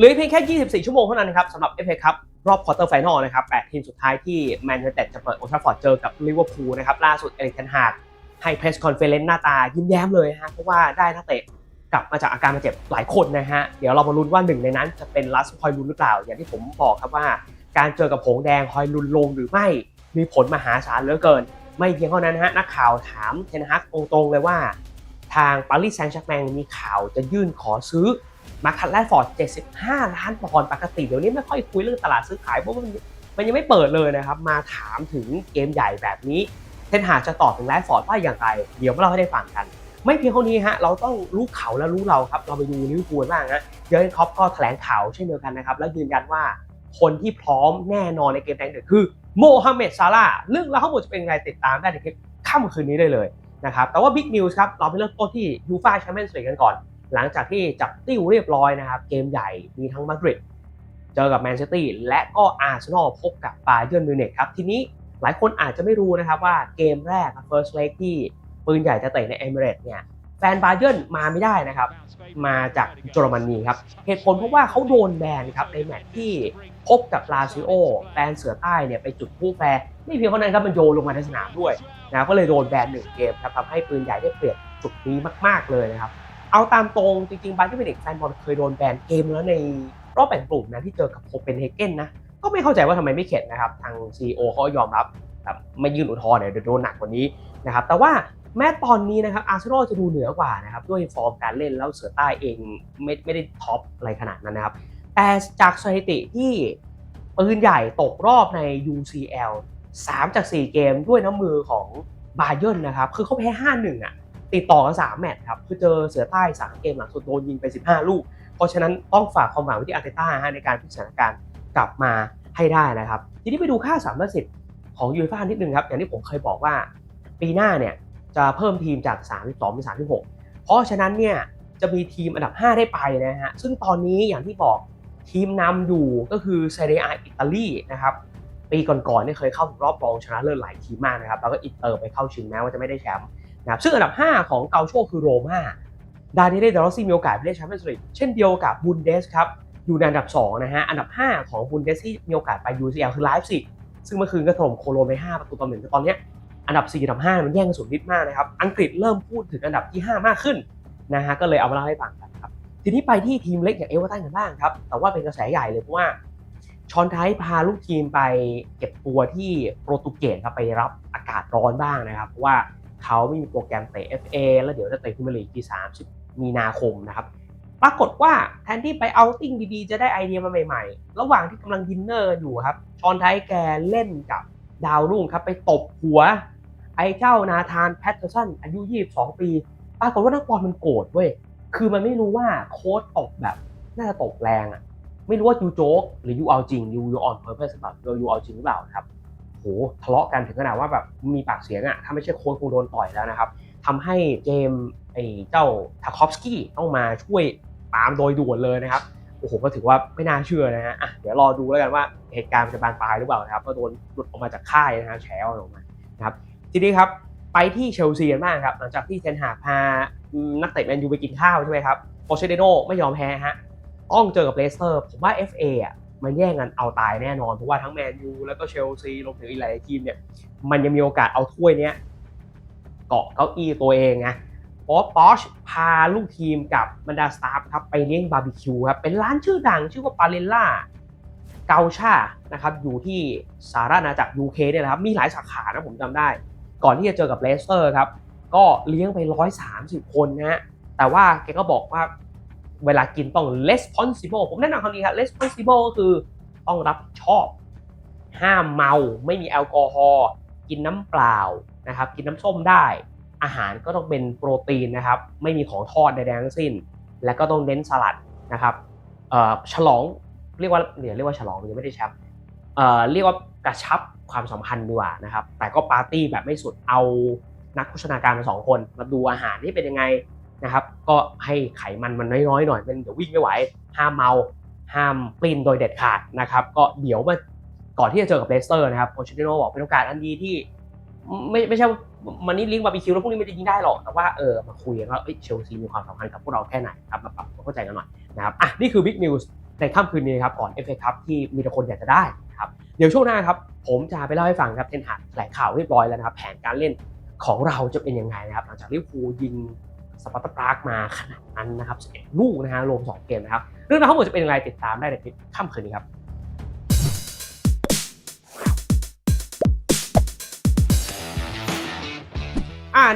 เหลือเพียงแค่ 24 ชั่วโมงเท่านั้นนะครับสำหรับ FA ครับรอบควอเตอร์ไฟนอลนะครับ 8 ทีมสุดท้ายที่แมนยูไนเต็ดจะเปิดโอทราฟอร์ดเจอกับลิเวอร์พูลนะครับ ล่าสุดเอริกเทนฮากให้เพรสคอนเฟอเรนซ์หน้าตายิ้มแย้มเลยฮะเพราะว่าได้นักเตะกลับมาจากอาการบาดเจ็บหลายคนนะฮะ เดี๋ยวเรามาลุ้นว่าหนึ่งในนั้นจะเป็นลัสคอยลุนหรือเปล่า อย่างที่ผมบอกครับว่า การเจอกับผงแดงคอยลุนลงหรือไม่มีผลมหาศาลเหลือเกิน ไม่เพียงเท่านั้นนะฮะนักข่าวถามเทนฮักตรงๆเลยว่า ทางปารีสแซงต์แชร์แมงมีข่าวจะยื่นขอซื้อ มาคัตแลนฟอร์ด 75 ล้านปอนด์ปกติเดี๋ยวนี้ไม่ค่อยคุยเรื่องตลาดซื้อขายเพราะมันมันยังไม่เปิดเลยนะครับ มาถามถึงเกมใหญ่แบบนี้เทนหาจะตอบถึงแลนฟอร์ดว่าอย่างไร เดี๋ยวมาเล่าให้ได้ฟังกัน ไม่เพียงเท่านี้ฮะเราต้องรู้เขาและรู้เราครับเราไปดูลิเวอร์พูลบ้างนะเยอร์เกนคล็อปก็แถลงข่าวเช่นเดียวกันนะครับแล้วยืนยันว่าคนที่พร้อมแน่นอนในเกมแดงเดือดคือโมฮัมเหม็ดซาลาเรื่องราวทั้งหมดจะเป็นยังไงติดตามได้ในคลิปค่ำคืนนี้ได้เลยนะครับแต่ว่าบิ๊กนิวส์ครับเราไปเริ่มต้นที่ยูฟ่าแชมเปี้ยนส์ลีกกันก่อน หลังจากที่จับติ้วเรียบร้อยนะครับเกมใหญ่มีทั้งมาดริดเจอกับแมนเชสเตอร์และก็อาร์เซนอลพบกับบาเยิร์นมิวนิกครับทีนี้หลายคนอาจจะไม่รู้นะครับว่าเกมแรก first leg ที่ปืนใหญ่จะเตะในเอมิเรตส์เนี่ยแฟนบาเยิร์นมาไม่ได้นะครับ มาจากเยอรมนีครับ เหตุผลเพราะว่าเขาโดนแบนครับในแมตช์ที่พบกับลาซิโอแฟนเสือใต้เนี่ยไปจุดผู้แฟร์ไม่เพียงเท่านั้นครับมันโยนลงมาในสนามด้วยนะก็เลยโดนแบนหนึ่งเกมครับทำให้ปืนใหญ่ได้เปรียบจุดนี้มาก ๆเลยนะครับ เอาตามตรงจริงๆบาเยิร์นมิวนิกแฟนบอลเคยโดนแบนเกมแล้วในรอบแบ่งกลุ่มนะที่เจอกับโคเปนเฮเกนนะก็ไม่เข้าใจว่าทำไมไม่เข็ดนะครับทาง CEO เขายอมรับแบบไม่ยื่นอุทธรณ์เนี่ยเดี๋ยวโดนหนักกว่านี้นะครับแต่ว่าแม้ตอนนี้นะครับอาร์เซนอลจะดูเหนือกว่านะครับด้วยฟอร์มการเล่นแล้วเสือใต้เองไม่ไม่ได้ท็อปอะไรขนาดนั้นนะครับแต่จากสถิติที่ปืนใหญ่ตกรอบใน UCL 3 จาก 4 เกมด้วยน้ำมือของบาเยิร์นนะครับคือเขาแพ้ 5-1 อะ ติดต่อกัน3แมตช์ครับคือเจอเสือใต้ 3 เกมหลังสุดโดนยิงไป 15 ลูก เพราะฉะนั้นต้องฝากความหวังไว้ที่อาร์เตต้าฮะในการพลิกสถาการกลับมาให้ได้นะครับ ทีนี้ไปดูค่าสามร้อยสิบของยูฟ่านิดนึงครับ อย่างที่ผมเคยบอกว่า ปีหน้าเนี่ยจะเพิ่มทีมจาก 32เป็น36 เพราะฉะนั้นเนี่ยจะมีทีมอันดับ 5 ได้ไปนะฮะ ซึ่งตอนนี้อย่างที่บอกทีมนำอยู่ก็คือเซเรียอิตาลีนะครับปีก่อนๆเนี่ยเคยเข้าถึงรอบรองชนะเลิศหลายทีมมากนะครับ แล้วก็อินเตอร์ไปเข้าชิงแม้ว่าจะไม่ได้แชมป์ นะครับซึ่งอันดับ 5 ของเกาโชคือโรม่าดานิเล่เดรอซี่มีโอกาสไปได้แชมเปี้ยนส์ลีกเช่นเดียวกับบุนเดสครับอยู่ในอันดับ2นะฮะอันดับ 5 ของบุนเดสที่มีโอกาสไป UCL คือไลฟ์ซิกซึ่งเมื่อคืนก็ถล่มโคโลนไป 5 ประตูต่อหนึ่งแต่ตอนนี้อันดับ 4 อันดับ 5 มันแย่งกันสุดฤทธิ์มากนะครับ อังกฤษเริ่มพูดถึงอันดับที่ 5 มากขึ้นนะฮะก็เลยเอามาเล่าให้ฟังกันครับทีนี้ไปที่ทีมเล็กอย่างเอเวอร์ตันกันบ้างครับแต่ว่าเป็นกระแสใหญ่เลยเพราะว่าชอนไทพาลูกทีมไปเก็บตัวที่โปรตุเกสครับไปรับอากาศร้อนบ้างนะครับเพราะว่า เขาไม่มีโปรแกรมเตะ FA แล้วเดี๋ยวจะเตะพรีเมียร์ลีกที่ 30 มีนาคมนะครับ ปรากฏว่าแทนที่ไปเอาติ้งดีๆ จะได้ไอเดียมาใหม่ๆ ระหว่างที่กำลังดินเนอร์อยู่ครับ ชอนไทแกเล่นกับดาวรุ่งครับ ไปตบหัว ไอ้เจ้านาธานแพตเทอร์สันอายุ 22 ปี ปรากฏว่านักบอลมันโกรธเว้ย คือมันไม่รู้ว่าโค้ดตบแบบน่าจะตบแรงอะไม่รู้ว่ายูโจ๊กหรือยูเอาจริงยูยูออนเพอร์เพสแบบยูเอาจริงหรือเปล่าครับ โหทะเลาะกันถึงขนาดว่าแบบมีปากเสียงอะถ้าไม่ใช่โค้ดคงโดนต่อยแล้วนะครับทำให้เจมไอ้เจ้าทาคอฟสกี้ต้องมาช่วยตามโดยด่วนเลยนะครับโอ้โหก็ถือว่าไม่น่าเชื่อนะฮะะเดี๋ยวรอดูแล้วกันว่าเหตุการณ์จะบานปลายหรือเปล่านะครับก็โดนหลุดออกมาจากค่ายนะฮะแฉออกมานะครับทีนี้ครับไปที่เชลซีกันบ้างครับหลังจากที่เทนหาพานักเตะแมนยูไปกินข้าวใช่ไหมครับโปเชเดโนไม่ยอมแพ้ฮะต้องเจอกับเลสเตอร์ผมว่า FA อะ มันแย่งกันเอาตายแน่นอน เพราะว่าทั้งแมนยูแล้วก็เชลซีรวมถึงอีกหลายทีมเนี่ย มันยังมีโอกาสเอาถ้วยเนี้ยเกาะเก้าอี้ตัวเองไงเพราะปอชพาลูกทีมกับบรรดาสตาฟครับไปเลี้ยงบาร์บีคิวครับ เป็นร้านชื่อดังชื่อว่าปาเลนล่าเกาชานะครับอยู่ที่สหราชอาณาจักรยูเคเนี่ยนะครับ มีหลายสาขานะผมจำได้ ก่อนที่จะเจอกับเลสเตอร์ครับ ก็เลี้ยงไป 130 คนนะฮะแต่ว่าแกก็บอกว่า เวลากินต้อง responsible ผมแนะนำคำนี้ครับ responsible ก็คือต้องรับผิดชอบ ห้ามเมา ไม่มีแอลกอฮอล์กินน้ำเปล่านะครับ กินน้ำส้มได้ อาหารก็ต้องเป็นโปรตีนนะครับ ไม่มีของทอดใดๆทั้งสิ้น และก็ต้องเน้นสลัดนะครับฉลองเรียกว่าเดี๋ยวเรียกว่าฉลองยังไม่ได้แชมป์เอ่อเรียกว่ากระชับความสัมพันธ์ดีกว่านะครับ แต่ก็ปาร์ตี้แบบไม่สุดเอานักโภชนาการมาสองคน มาดูอาหารที่เป็นยังไง นะครับ ก็ให้ไขมันมันน้อยๆหน่อยเป็นเดี๋ยววิ่งไม่ไหว ห้ามเมาห้ามปลิ้นโดยเด็ดขาดนะครับ ก็เดี๋ยวมาก่อนที่จะเจอกับเลสเตอร์นะครับโคชเดโนบอกเป็นโอกาสอันดีที่ ไม่ไม่ใช่วันนี่ลิงก์บาร์บีคิวแล้วพวกนี้ไม่ได้ยิงได้หรอก แต่ว่าเออมาคุยกันว่าเชลซีมีความสำคัญกับพวกเราแค่ไหนครับมาปรับความเข้าใจกันหน่อยนะครับอะนี่คือบิ๊กนิวส์ในค่ำคืนนี้ครับก่อนเอฟเอคัพที่มีแต่คนอยากจะได้ครับเดี๋ยวช่วงหน้าครับผมจะไปเล่าให้ฟังครับเทนหากแถลงข่าวเรียบร้อยแล้วนะครับแผนการเล่นของเราจะเป็นยังไงนะครับหลังจากลิเวอร์พูลยิง สปาร์ตาปรากมาขนาดนั้นนะครับ11ลูกนะฮะรวม 2 เกมนะครับ เรื่องราวทั้งหมดจะเป็นยังไงติดตามได้ในคลิปค่ำคืนนี้ครับ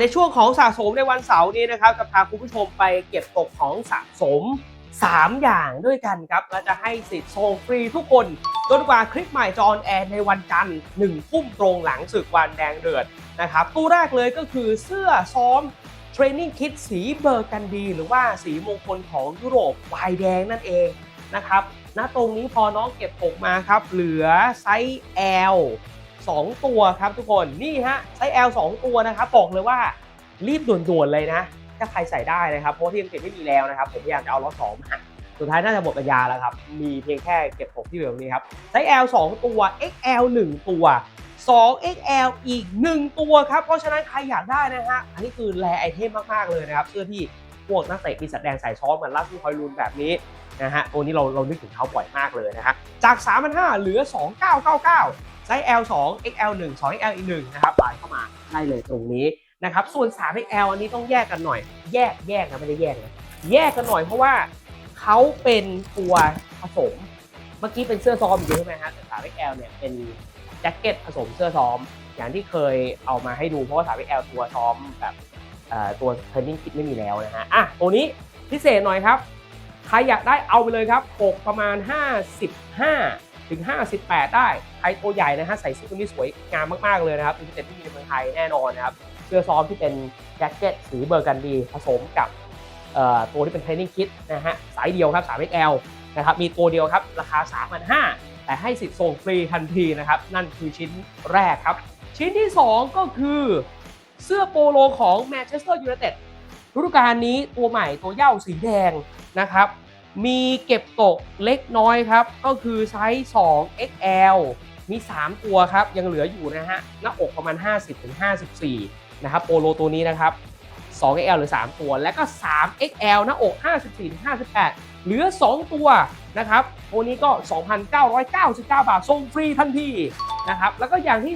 ในช่วงของสะสมในวันเสาร์นี้นะครับจะพาคุณผู้ชมไปเก็บตกของสะสม 3 อย่างด้วยกันครับและจะให้สิทธิ์ส่งฟรีทุกคนจนกว่าคลิปใหม่จอนแอนในวันจันทร์หนึ่งทุ่มตรงหลังศึกวันแดงเดือดนะครับตู้แรกเลยก็คือเสื้อซ้อม เทรนนิ่งคิดสีเบอร์กันดี หรือว่าสีมงคลของยุโรปวายแดงนั่นเองนะครับณตรงนี้พอน้องเก็บตกมาครับ เหลือไซส์ L 2 ตัวครับทุกคนนี่ฮะไซส์ L 2 ตัวนะครับบอกเลยว่ารีบด่วนๆเลยนะ ถ้าใครใส่ได้นะครับ เพราะที่อังกฤษไม่มีแล้วนะครับ ผมพยายามจะเอาล็อตสองมาสุดท้ายน่าจะหมดปัญญาแล้วครับ มีเพียงแค่เก็บตกที่เหลือนี้ครับ ไซส์ L 2 ตัว XL 1 ตัว 2 XL อีก 1 ตัวครับ เพราะฉะนั้นใครอยากได้นะฮะ อันนี้คือแรไอเทมมากๆเลยนะครับ เสื้อที่พวกนักเตะปีศาจแดงใส่ซ้อมเหมือนล่าสุดคอยลูนแบบนี้นะฮะ ตัวนี้เราเรานึกถึงเขาบ่อยมากเลยนะฮะ จาก 3,500เหลือ 2,999 ไซส์ L 2 XL 1 2 XL อีก1นะครับไลน์เข้ามาได้เลยตรงนี้นะครับ ส่วน 3XL อันนี้ต้องแยกกันหน่อย แยกแยกนะไม่ได้แยกนะแยกกันหน่อยเพราะว่าเขาเป็นตัวผสม เมื่อกี้เป็นเสื้อซ้อมอยู่ใช่ไหมฮะแต่ 3XL เนี่ยเป็น แจ็คเก็ตผสมเสื้อซ้อม อย่างที่เคยเอามาให้ดูเพราะว่า 3XL ตัวซ้อมแบบตัวเทรนนิ่งคิดไม่มีแล้วนะฮะอะตัวนี้พิเศษหน่อยครับ ใครอยากได้เอาไปเลยครับอกประมาณ 55 ถึง 58 ได้ ใครตัวใหญ่นะฮะใส่เสื้อตัวนี้สวยงามมากๆเลยนะครับเป็นพิเศษที่มีในเมืองไทยแน่นอนนะครับเสื้อซ้อมที่เป็นแจ็คเก็ตสีเบอร์กันดีผสมกับตัวที่เป็นเทรนนิ่งคิดนะฮะสายเดียวครับ 3XL นะครับมีตัวเดียวครับราคา 3,500 แต่ให้สิทธิ์ส่งฟรีทันทีนะครับ นั่นคือชิ้นแรกครับ ชิ้นที่ 2 ก็คือเสื้อโปโลของแมนเชสเตอร์ยูไนเต็ดฤดูกาลนี้ตัวใหม่ตัวเย้าสีแดงนะครับ มีเก็บตกเล็กน้อยครับ ก็คือไซส์2 XL มี 3 ตัวครับ ยังเหลืออยู่นะฮะ หน้าอกประมาณ 50-54 นะครับโปโลตัวนี้นะครับ 2XL หรือ 3 ตัว และก็ 3XL หน้าอก 54-58 เหลือ 2 ตัวนะครับตัวนี้ก็ 2,999 บาทส่งฟรีทันทีนะครับแล้วก็อย่างที่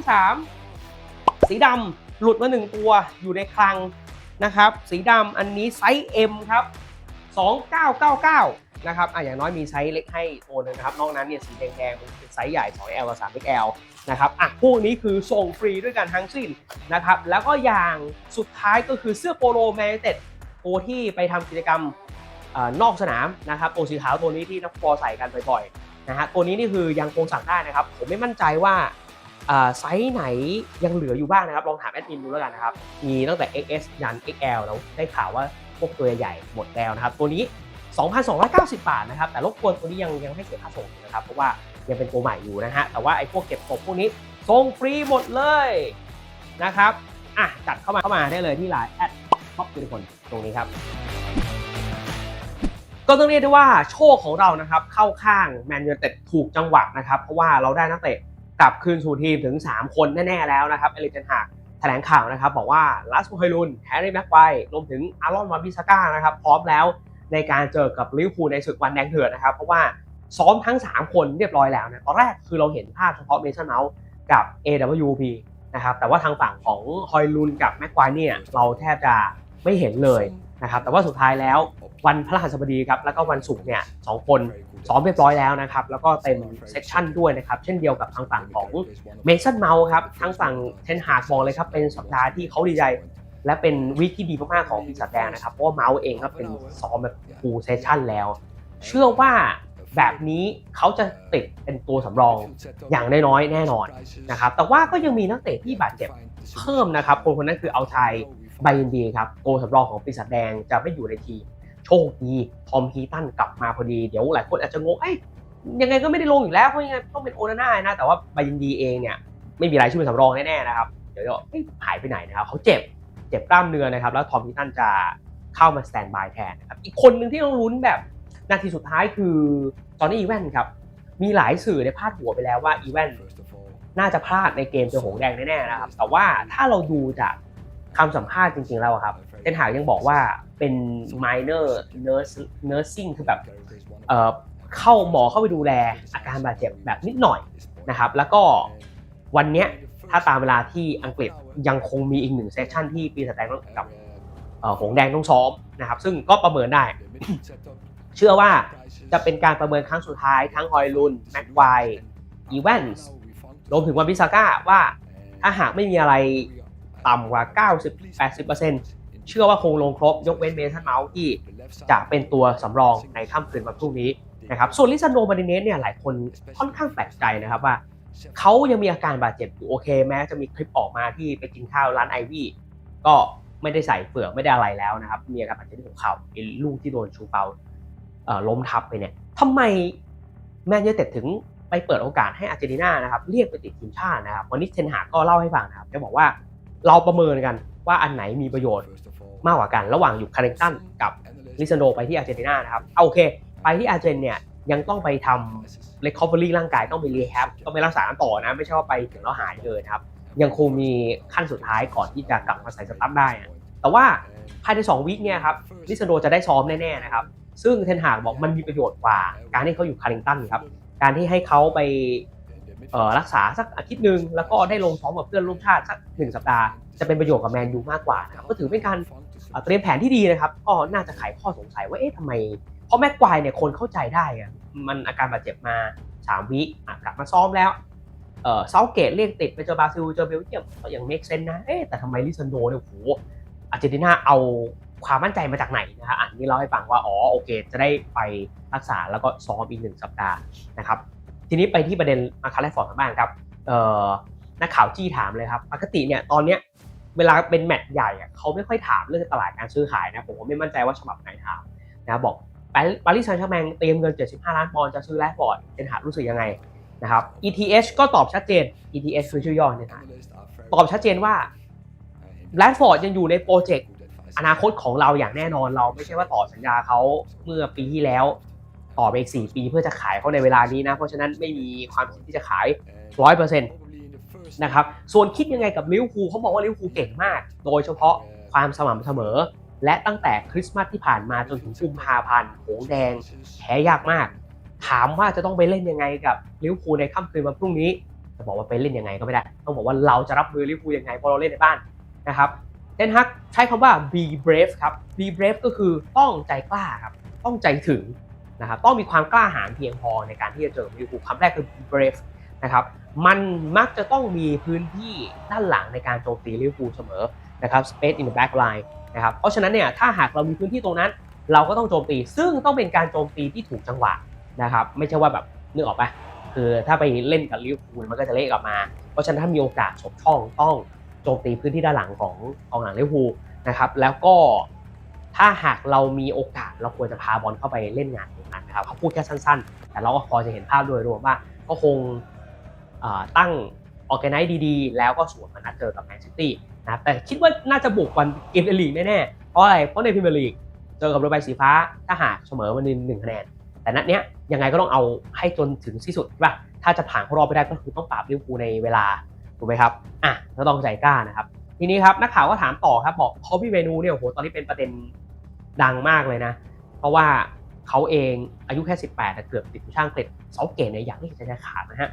3 สีดำหลุดมา 1 ตัวอยู่ในคลังนะครับสีดำอันนี้ไซส์ M ครับ 2999 นะครับอะอย่างน้อยมีไซส์เล็กให้ตัวนึงนะครับ นอกนั้นเนี่ยสีแดงๆเป็นไซส์ใหญ่ 2L กับ 3XL นะครับอะพวกนี้คือส่งฟรีด้วยกันทั้งสิ้นนะครับแล้วก็อย่างสุดท้ายก็คือเสื้อโปโลแมนเต็ดตัวที่ไปทำกิจกรรม นอกสนามนะครับตัวสีขาวตัวนี้ที่นักฟุตบอลใส่กันบ่อยๆนะฮะตัวนี้นี่คือยังคงสั่งได้นะครับ ผมไม่มั่นใจว่าไซส์ไหนยังเหลืออยู่บ้างนะครับ ลองถามแอดมินดูแล้วกันนะครับ มีตั้งแต่ XS ยัน XL แล้วได้ข่าวว่าพวกตัวใหญ่หมดแล้วนะครับ ตัวนี้ 2,290 บาทนะครับ แต่รบกวนตัวนี้ยังยังให้เสียค่าส่งนะครับ เพราะว่ายังเป็นตัวใหม่อยู่นะฮะ แต่ว่าไอ้พวกเก็บตกพวกนี้ส่งฟรีหมดเลยนะครับ อะจัดเข้ามาเข้ามาได้เลยที่ไลน์แอดท็อปทุกคนตรงนี้ครับ ก็ต้องเรียกได้ว่าโชคของเรานะครับเข้าข้างแมนยูเต็ดถูกจังหวะนะครับเพราะว่าเราได้นักเตะกลับคืนสู่ทีมถึง 3 คนแน่ ๆ แล้วนะครับเอลิเทนหากแถลงข่าวนะครับบอกว่าลัสโมไฮลุนแฮร์รี่แม็กไวร์รวมถึงอารอนวาบิสก้านะครับพร้อมแล้วในการเจอกับลิเวอร์พูลในศึกวันแดงเถื่อนนะครับเพราะว่าซ้อมทั้ง 3 คนเรียบร้อยแล้วนะตอนแรกคือเราเห็นภาพเฉพาะเมชันเมาส์กับ AWP นะครับแต่ว่าทางฝั่งของฮอยลุนกับแม็กควายเนี่ยเราแทบจะไม่เห็นเลยนะครับแต่ว่าสุดท้ายแล้ว วันพฤหัสบดีครับแล้วก็วันศุกร์เนี่ยสองคนซ้อมเรียบร้อยแล้วนะครับแล้วก็เต็มเซสชั่นด้วยนะครับเช่นเดียวกับทางฝั่งของเมสันเมาส์ครับทางฝั่งเทนฮาร์ดบอกเลยครับเป็นสัปดาห์ที่เขาดีใจและเป็นวีคที่ดีมากๆของปีศาจแดงนะครับเพราะว่าเมาส์เองก็เป็นซ้อมแบบฟูลเซสชั่นแล้ว เชื่อว่าแบบนี้เขาจะติดเป็นตัวสำรองอย่างน้อยๆแน่นอนนะครับแต่ว่าก็ยังมีนักเตะที่บาดเจ็บเพิ่มนะครับคนคนนั้นคือเอาไทยไบยินดีครับโกสำรองของปีศาจแดงจะไม่อยู่ในทีม โชคดีทอมฮีตันกลับมาพอดีเดี๋ยวหลายคนอาจจะงงเอ้ยยังไงก็ไม่ได้ลงอยู่แล้วเพราะยังไงต้องเป็นโอนาน่านะแต่ว่าไบยินดีเองเนี่ยไม่มีรายชื่อสำรองแน่ๆนะครับเดี๋ยวเอ้ยหายไปไหนนะครับเขาเจ็บเจ็บกล้ามเนื้อนะครับ แล้วทอมฮิตันจะเข้ามาสแตนบายแทนนะครับอีกคนหนึ่งที่ต้องลุ้นแบบนาทีสุดท้ายคือจอห์นนี่อีแวนครับมีหลายสื่อในยพาดหัวไปแล้วว่าอีแวนน่าจะพลาดในเกมเจอหงแดงแน่ๆนะครับแต่ว่าถ้าเราดูจาก คำสัมภาษณ์จริงๆแล้วอะครับเทนหากยังบอกว่าเป็น minor nurse nursing คือแบบเอ่อเข้าหมอเข้าไปดูแลอาการบาดเจ็บแบบนิดหน่อยนะครับ แล้วก็วันเนี้ยถ้าตามเวลาที่อังกฤษยังคงมีอีกหนึ่งเซสชั่นที่ปีศาจแดงกับหงแดงต้องซ้อมนะครับ ซึ่งก็ประเมินได้ เชื่อว่าจะเป็นการประเมินครั้งสุดท้ายทั้งฮอยลุนแม็กไวอีแวนส์รวมถึงวันพิซาก้าว่าถ้าหากไม่มีอะไร ต่ำกว่า 90-80%เชื่อว่าคงลงครบยกเว้นเมสันเมาส์ที่จะเป็นตัวสำรองในค่ำคืนวันพรุ่งนี้นะครับส่วนลิซันโดมาดิเนสเนี่ยหลายคนค่อนข้างแปลกใจนะครับว่าเขายังมีอาการบาดเจ็บอยู่โอเค แม้จะมีคลิปออกมาที่ไปกินข้าวร้านไอวี่ก็ไม่ได้ใส่เฟือกไม่ได้อะไรแล้วนะครับ มีอาการบาดเจ็บที่หัวเข่าไอ้ลูกที่โดนชูเปาเอ่อล้มทับไปเนี่ยทำไมแมนยูเต็ดถึงไปเปิดโอกาสให้อาร์เจนตินานะครับเรียกไปติดทีมชาตินะครับวันนี้เทนหาก็เล่าให้ฟังนะครับจะบอกว่า เราประเมินกันว่าอันไหนมีประโยชน์มากกว่ากัน ระหว่างอยู่คาร์เรนตันกับลิซันโดไปที่อาร์เจนตินานะครับเอาโอเค ไปที่อาร์เจนเนี่ยยังต้องไปทำ recovery ร่างกายต้องไป rehab ต้องไปรักษาต่อนะ ไม่ใช่ว่าไปถึงแล้วหายเลยนะครับ ยังคงมีขั้นสุดท้ายก่อนที่จะกลับมาใส่สตาร์ทได้นะแต่ว่าภายใน 2วีคเนี่ยครับลิซาโดจะได้ซ้อมแน่ๆนะครับ ซึ่งเทนหากบอกมันมีประโยชน์กว่า การที่เขาอยู่คาริงตันครับ การที่ให้เขาไปเอ่อ รักษาสักอาทิตย์หนึ่งแล้วก็ได้ลงซ้อมกับเพื่อนร่วมชาติสักหนึ่งสัปดาห์จะเป็นประโยชน์กับแมนยูมากกว่านะครับก็ถือเป็นการเตรียมแผนที่ดีนะครับก็น่าจะไขข้อสงสัยว่าเอ๊ะทำไมเพราะแม็กควายเนี่ยคนเข้าใจได้อะมันอาการบาดเจ็บมา3วีคอะกลับมาซ้อมแล้วเออเซาเกตเรียกติดไปเจอบราซิลเจอเบลเยียมก็ยังเมคเซนนะเอ๊ะแต่ทำไมลิซันโดเนี่ยโหอาร์เจนตินาเอาความมั่นใจมาจากไหนนะฮะอันนี้เล่าให้ฟังว่าอ๋อโอเค จะได้ไปรักษาแล้วก็ซ้อมอีกหนึ่งสัปดาห์นะครับ ทีนี้ไปที่ประเด็นมาคาร์แลฟอร์ดกันบ้างครับนักข่าวจี้ถามเลยครับปกติเนี่ยตอนเนี้ยเวลาเป็นแมตช์ใหญ่เขาไม่ค่อยถามเรื่องตลาดการซื้อขายนะผมก็ไม่มั่นใจว่าฉบับไหนถามนะบอกปารีสแซงต์แชร์แมงเตรียมเงิน 75 ล้านปอนด์จะซื้อแลฟฟอร์ดเป็นหารู้สึกยังไงนะครับ ETH ก็ตอบชัดเจน ETH คือชื่อย่อเนี่ยนะตอบชัดเจนว่าแรดฟอร์ดยังอยู่ในโปรเจกต์อนาคตของเราอย่างแน่นอนเราไม่ใช่ว่าต่อสัญญาเขาเมื่อปีที่แล้ว ต่อไปอีก 4 ปีเพื่อจะขายเขาในเวลานี้นะ เพราะฉะนั้นไม่มีความคิดที่จะขาย 100%นะครับ ส่วนคิดยังไงกับลิเวอร์พูลเขาบอกว่าลิเวอร์พูลเก่งมาก โดยเฉพาะความสม่ำเสมอ และตั้งแต่คริสต์มาสที่ผ่านมาจนถึงกุมภาพันธ์โหงแดงแพ้ยากมาก ถามว่าจะต้องไปเล่นยังไงกับลิเวอร์พูลในค่ำคืนวันพรุ่งนี้จะบอกว่าไปเล่นยังไงก็ไม่ได้ ต้องบอกว่าเราจะรับมือลิเวอร์พูลยังไงเพราะเราเล่นในบ้านนะครับเทนฮักใช้คำว่า be brave ครับ be brave ก็คือต้องใจกล้าครับ ต้องใจถึง นะครับต้องมีความกล้าหาญเพียงพอในการที่จะเจอลิเวอร์พูลคำแรกคือ brave นะครับมันมักจะต้องมีพื้นที่ด้านหลังในการโจมตีลิเวอร์พูลเสมอนะครับ space in the back line นะครับเพราะฉะนั้นเนี่ยถ้าหากเรามีพื้นที่ตรงนั้น เราก็ต้องโจมตี ซึ่งต้องเป็นการโจมตีที่ถูกจังหวะนะครับไม่ใช่ว่าแบบนึกออกปะคือถ้าไปเล่นกับลิเวอร์พูลมันก็จะเละกลับมา เพราะฉะนั้นถ้ามีโอกาสฉกช่องต้องโจมตีพื้นที่ด้านหลังของกองหลังลิเวอร์พูลนะครับแล้วก็ ถ้าหากเรามีโอกาสเราควรจะพาบอลเข้าไปเล่นงานตรงนั้นนะครับเขาพูดแค่สั้นๆ แต่เราก็พอจะเห็นภาพโดยรวมว่าก็คงตั้งออแกไนซ์ดีๆ แล้วก็สวนมานัดเจอกับแมนซิตี้นะแต่คิดว่าน่าจะบุกวันเกมในลีกแน่ๆเพราะอะไรเพราะในพรีเมียร์ลีกเจอกับเรือใบสีฟ้าถ้าหากเสมอมันหนึ่งคะแนนแต่นัดเนี้ยยังไงก็ต้องเอาให้จนถึงที่สุดใช่ป่ะถ้าจะผ่านเข้ารอบไปได้ก็คือต้องปราบลิเวอร์พูลในเวลาถูกไหมครับอะก็ต้องใจกล้านะครับ ทีนี้ครับนักข่าวก็ถามต่อครับบอกคอบี้เมนูเนี่ยโหตอนนี้เป็นประเด็นดังมากเลยนะ เพราะว่าเขาเองอายุแค่ 18แต่เกือบติดทีมชาติอังกฤษเสาเกตเนี่ยอยากเรียกใจะขาดนะฮะ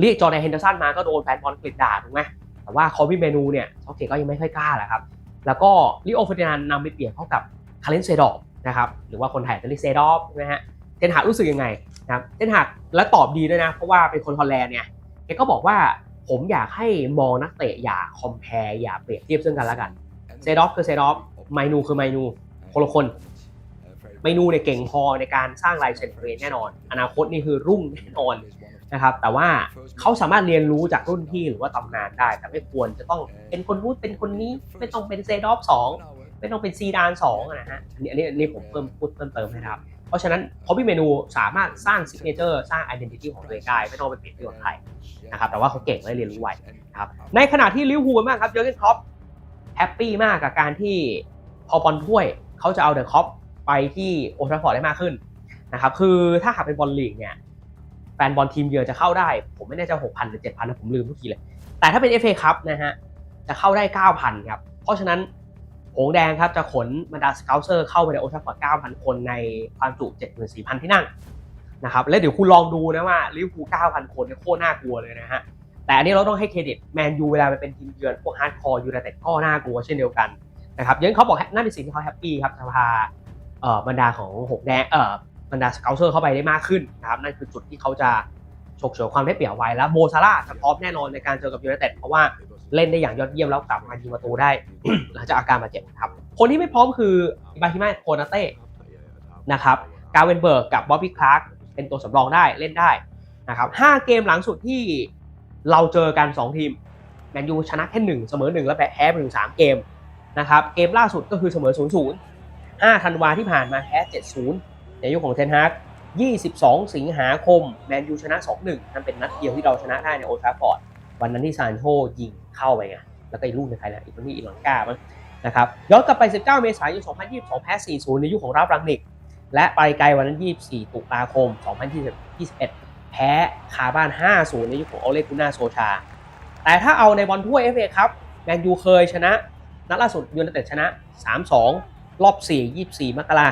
เรียกจอร์แดนเฮนเดอร์สันมาก็โดนแฟนบอลกฤษด่าถูกไหมแต่ว่าคอบี้เมนูเนี่ยเสาเกตก็ยังไม่ค่อยกล้าแหละครับแล้วก็ลิโอเฟอร์ดินานนำไปเปลี่ยนเข้ากับคาร์เลนเซดอกนะครับหรือว่าคนไทยจะเรียกเซดอฟนะฮะเทนหากรู้สึกยังไงนะครับเทนหากและตอบดีด้วยนะ เพราะว่าเป็นคนฮอลแลนด์เนี่ยแกก็บอกว่า ผมอยากให้มองนักเตะอย่าคอมเพลอย่าเปรียบเทียบซึ่งกันและกันเซดอฟคือเซดอฟไมนูคือไมนูคนละคนไมนูเนี่ยเก่งพอในการสร้างลายเซ็นเฟรนแน่นอน อนาคตนี่คือรุ่งแน่นอนนะครับแต่ว่าเขาสามารถเรียนรู้จากรุ่นพี่หรือว่าตำนานได้ แต่ไม่ควรจะต้องเป็นคนนู้นเป็นคนนี้ไม่ต้องเป็นเซดอฟสองไม่ต้องเป็นซีดานสองนะฮะอันนี้อันนี้อันนี้ผมเพิ่มพูดเพิ่มเติมให้นะครับ เพราะฉะนั้นพอพี่เมนูสามารถสร้างซิกเนเจอร์สร้าง i d ด n t i t y ของตัวเองได้ไม่ต้องไปเปลี่ยนที่กับใครนะครับแต่ว่าเขาเก่งและเรียนรู้ไวนะครับในขณะที่ลิเวอร์พูลมากครับเยอร์เกนคอปแฮปปี้มากกับการที่พอบอลถ้วยเขาจะเอาเดอะคอปไปที่โอทราฟอร์ดได้มากขึ้นนะครับคือถ้าหากเป็นบอลลีกเนี่ยแฟนบอลทีมเยือนจะเข้าได้ ผมไม่แน่ใจหกพันหรือเจ็ดพันนะผมลืมทุกทีเลย แต่ถ้าเป็น FA คัพนะฮะจะเข้าได้เก้าพันครับเพราะฉะนั้น หงแดงครับจะขนบรรดาสเกลเซอร์เข้าไปในโอทราฟอร์ด9,000 คนในความจุ 74,000 ที่นั่งนะครับแล้วเดี๋ยวคุณลองดูนะว่าลิเวอร์พูล9,000 คนเนี่ยโคตรน่ากลัวเลยนะฮะแต่อันนี้เราต้องให้เครดิตแมนยูเวลาไปเป็นทีมเยือนพวกฮาร์ดคอร์ยูไนเต็ดก็น่ากลัวเช่นเดียวกันนะครับยังเขาบอกนั่นเป็นสิ่งที่เขาแฮปปี้ครับจะพาเอ่อบรรดาของหกแดงเอ่อบรรดาสเกลเซอร์เข้าไปได้มากขึ้นนะครับนั่นคือจุดที่เขาจะฉกฉวยความได้เปรียบไว้แล้วโมซาร่าจะพร้อมแน่นอนในการเจอกับยูไนเต็ดเพราะว่า เล่นได้อย่างยอดเยี่ยมแล้วกลับมายิงประตูได้ หลังจากอาการบาดเจ็บครับ คนที่ไม่พร้อมคืออิบาฮิมาโคนาเต้นะครับกาเวนเบิร์กกับบ๊อบบี้คลาร์กเป็นตัวสำรองได้เล่นได้นะครับห้าเกมหลังสุดที่เราเจอกัน 2 ทีมแมนยูชนะแค่หนึ่งเสมอหนึ่งแล้วแพ้ไปถึงสามเกมนะครับเกมล่าสุดก็คือเสมอ0ูนย์5ธันวาที่ผ่านมาแพ้7-0ในยุคของเทนฮาร์ก22 สิงหาคม แมนยูชนะ 2-1 นั่นเป็นนัดเดียวที่เราชนะได้ในโอทราฟอร์ด วันนั้นที่ซานโชยิงเข้าไปไงแล้วก็อีกลูกในงใครนะอีกคนนี้อีลังกามั้งนะครับย้อนกลับไป 19 เมษายน 2022 แพ้ 4-0 ในยุคของราฟรังนิก และไปไกลวันนั้น 24 ตุลาคม 2021 แพ้คาบ้าน 5-0 ในยุคของโอเลกุน่าโซชา แต่ถ้าเอาในบอลถ้วย FA ครับแมนยูเคยชนะ นัดล่าสุดยูไนเต็ดชนะ 3-2 รอบ 4 24 มกรา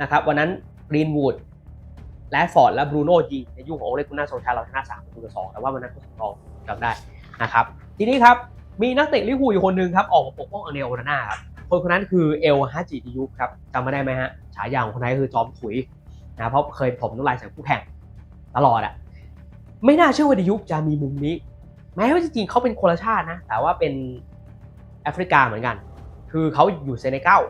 นะครับวันนั้นกรีนวูดแลดฟอร์ดและบรูโน่ยิงในยุคของโอเลกุน่าโซชาเราชนะ3ประตูต่อ2แต่ว่าวันนั้นผู้สำรอง จำได้นะครับทีนี้ครับมีนักเตะลิเวอร์พูลอยู่คนหนึ่งครับ ออกมาปกป้องอเนลโอนาน่าครับคนคนนั้นคือเอลฮาจิดิยุครับจำไม่ได้ไหมฮะฉายาของคนนั้นคือจอมถุยนะเพราะเคยถมน้ำลายใส่คู่แข่งตลอดอะไม่น่าเชื่อว่าดิยุจะมีมุมนี้ แม้ว่าจริงๆเขาเป็นคนละชาตินะ แต่ว่าเป็นแอฟริกาเหมือนกัน คือเขาอยู่เซเนกัล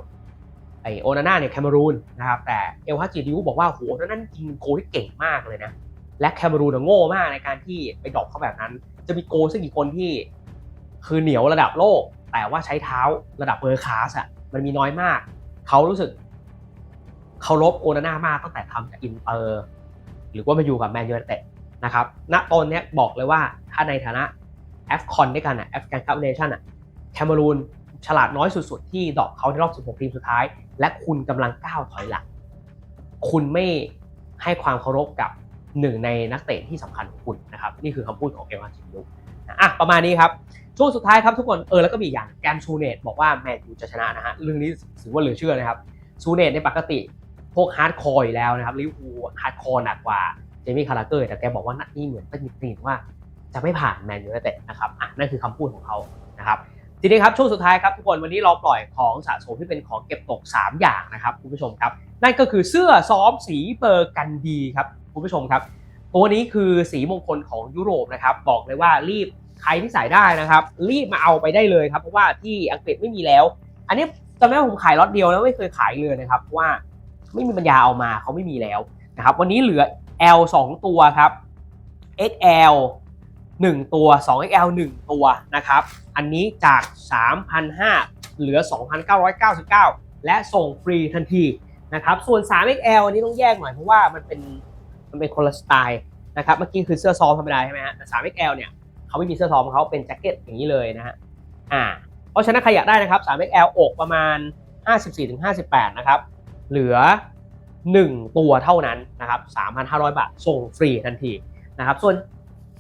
ไอโอนาน่าเนี่ยแคนารูนนะครับแต่เอลฮาจิดิยุบอกว่าโหนั่นจริงโกที่เก่งมากเลยนะและแคนารูนโง่มากในการที่ไปดรอกเขาแบบนั้น จะมีโกสักกี่คนที่ คือเหนียวระดับโลก แต่ว่าใช้เท้าระดับเบอร์คาสอะมันมีน้อยมาก เขารู้สึกเคารพโอนาน่ามากตั้งแต่ทำกับอินเตอร์หรือว่ามาอยู่กับแมนยูนเต็ดนะครับ ณตอนนี้บอกเลยว่าถ้าในฐานะแอฟคอนด้วยกันอะแอฟกันคัพเนชั่นอะแคมารูนฉลาดน้อยสุดๆ ที่ดอกเขาในรอบ 16 ทีมสุดท้าย และคุณกำลังก้าวถอยหลัง คุณไม่ให้ความเคารพกับ หนึ่งในนักเตะที่สำคัญของคุณนะครับนี่คือคำพูดของเอลมาจิมุนะอะประมาณนี้ครับ ช่วงสุดท้ายครับทุกคนเออแล้วก็มีอย่างแกมชูเนตบอกว่าแมนยูจะชนะนะฮะเรื่องนี้ถือว่าเหลือเชื่อนะครับชูเนตในปกติพวกฮาร์ดคอร์อยู่แล้วนะครับลิเวอร์พูลฮาร์ดคอร์หนักกว่าเจมี่คาราเกอร์แต่แกบอกว่านัดนี้เหมือนตั้งตีนว่าจะไม่ผ่านแมนยูไนเต็ดนะครับอะนั่นคือคำพูดของเขานะครับทีนี้ครับช่วงสุดท้ายครับทุกคนวันนี้เราปล่อยของสะสมที่เป็นของเก็บตก 3 อย่างนะครับคุณผู้ชมครับ นั่นก็คือเสื้อซ้อมสีเบอร์กันดีครับ คุณผู้ชมครับ ตัวนี้คือสีมงคลของยุโรปนะครับ บอกเลยว่ารีบใครที่ใส่ได้นะครับ รีบมาเอาไปได้เลยครับ เพราะว่าที่อังกฤษไม่มีแล้ว อันนี้จำได้ว่าผมขายล็อตเดียวแล้วไม่เคยขายเลยนะครับเพราะว่าไม่มีปัญญาเอามาเขาไม่มีแล้วนะครับ วันนี้เหลือ L 2 ตัวครับ XL 1 ตัว 2XL 1 ตัวนะครับ อันนี้จาก 3,500 เหลือ 2,999 และส่งฟรีทันทีนะครับ ส่วน 3XL อันนี้ต้องแยกหน่อยเพราะว่ามันเป็น มันเป็นคนละสไตล์นะครับเมื่อกี้คือเสื้อซ้อมธรรมดาใช่ไหมฮะแต่ 3XL เนี่ยเขาไม่มีเสื้อซ้อมของเขาเป็นแจ็คเก็ตอย่างนี้เลยนะฮะอ่าเพราะฉะนั้นใครอยากได้นะครับ 3XL อกประมาณ 54-58 นะครับ เหลือ 1 ตัวเท่านั้นนะครับ 3,500 บาท ส่งฟรีทันทีนะครับส่วน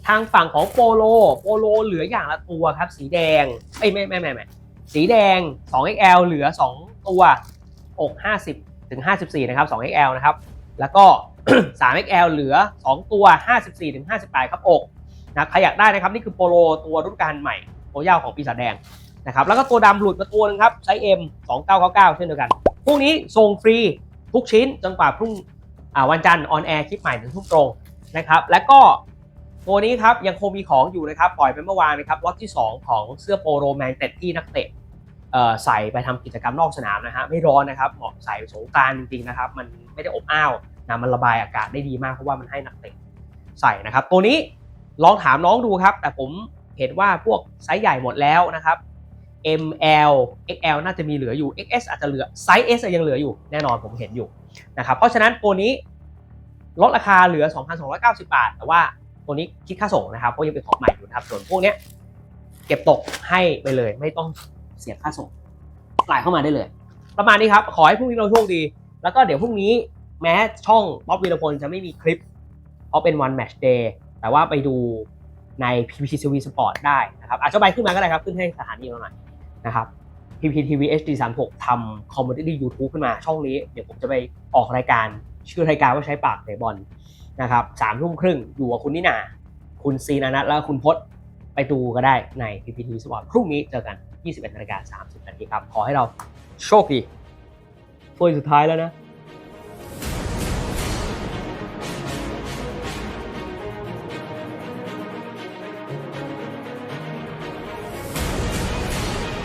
ทางฝั่งของโปโลโปโลเหลืออย่างละตัวครับ สีแดงเอ้ยไม่ไม่ไม่ไม่สีแดง 2XL เหลือ 2 ตัวอก 50ถึง54 นะครับ 2XL นะครับ แล้วก็ 3XL เหลือ 2 ตัว 54ถึง58 ครับอกนะใครอยากได้นะครับนี่คือโปโลตัวรุ่นการใหม่โตัวยาวของปีศาจแดงนะครับแล้วก็ตัวดำหลุดมาตัวนึงครับไซส์ M 2999 เช่นเดียวกันพรุ่งนี้ส่งฟรีทุกชิ้นจนกว่าพรุ่งวันจันทร์ออนแอร์คลิปใหม่ถึงทุ่มตรงนะครับแล้วก็ตัวนี้ครับยังคงมีของอยู่นะครับปล่อยไปเมื่อวานนะครับล็อตที่ 2 ของเสื้อโปโลแมนเต็ดที่นักเตะใส่ไปทำกิจกรรมนอกสนามนะฮะไม่ร้อนนะครับเหมาะใส่สงกานต์จริงๆนะครับมันไม่ได้อบอ้าว นะมันระบายอากาศได้ดีมากเพราะว่ามันให้นักเตะใส่นะครับ ตัวนี้ลองถามน้องดูครับ แต่ผมเห็นว่าพวกไซส์ใหญ่หมดแล้วนะครับ ML XL น่าจะมีเหลืออยู่ XS อาจจะเหลือไซส์ S ยังเหลืออยู่แน่นอนผมเห็นอยู่นะครับเพราะฉะนั้นตัวนี้ลดราคาเหลือ 2,290 บาท แต่ว่าตัวนี้คิดค่าส่งนะครับเพราะยังเป็นของใหม่อยู่นะครับ ส่วนพวกเนี้ยเก็บตกให้ไปเลย ไม่ต้องเสียค่าส่งไหลเข้ามาได้เลย ประมาณนี้ครับ ขอให้พรุ่งนี้เราโชคดี แล้วก็เดี๋ยวพรุ่งนี้ แม้ช่องป๊อปวีรพลจะไม่มีคลิป เพราะเป็นวันแมชเดย์แต่ว่าไปดูใน PPTV Sport ได้นะครับอาจจะไปขึ้นมาก็ได้ครับ ขึ้นให้สถานีเราหน่อยนะครับ PPTV HD 36ทำคอมมูนิตี้ YouTube ขึ้นมาช่องนี้ เดี๋ยวผมจะไปออกรายการชื่อรายการว่าใช้ปากเตะบอลนะครับสามทุ่มครึ่งอยู่กับคุณนินาคุณซีนานัทแล้วคุณพศไปดูก็ได้ใน PPT Sport พรุ่งนี้เจอกัน 21นาฬิกา30นาทีครับ ขอให้เราโชคดีถ้วยสุดท้ายแล้วนะ